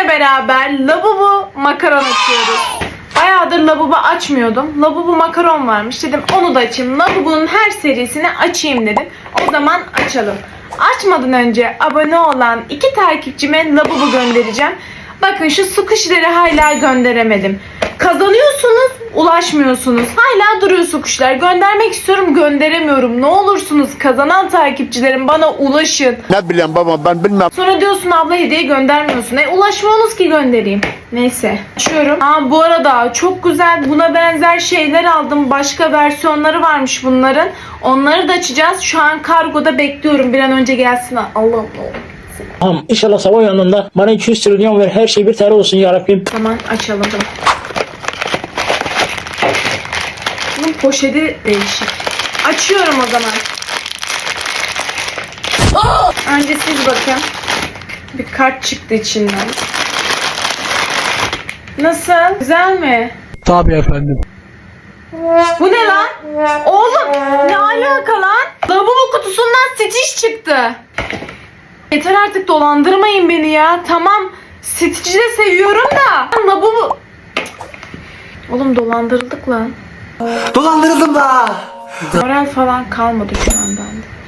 sizinle beraber lavabo makaron açıyoruz. Bayağıdır lavabo açmıyordum. Lavabo makaron varmış. Dedim onu da açayım. Lavabo'nun her serisini açayım dedim. O zaman açalım. Açmadan önce abone olan iki takipçime lavabo göndereceğim. Bakın şu su kuşları hala gönderemedim. Kazanıyorsunuz, ulaşmıyorsunuz. Hala duruyor su kuşlar. Göndermek istiyorum, gönderemiyorum. Ne olursunuz kazanan takipçilerim bana ulaşın. Ne bileyim baba ben bilmem. Sonra diyorsun abla hediye göndermiyorsun. E ulaşmıyorsunuz ki göndereyim. Neyse. Açıyorum. Aa bu arada çok güzel buna benzer şeyler aldım. Başka versiyonları varmış bunların. Onları da açacağız. Şu an kargoda bekliyorum. Bir an önce gelsin. Allah'ım ne olur. Tamam inşallah sabah yanında bana 200 trilyon ver her şey bir tane olsun ya Rabbim. Tamam açalım. Bunun poşeti değişik. Açıyorum o zaman. Önce siz bakın. Bir kart çıktı içinden. Nasıl? Güzel mi? Tabii efendim. Bu ne lan? Oğlum ne alaka lan? Lavabo kutusundan Stitch çıktı. Yeter artık dolandırmayın beni ya. Tamam Stitch'i de seviyorum da. Lavabo... Oğlum dolandırıldık lan. Dolandırıldım da. Moral falan kalmadı şu an bende.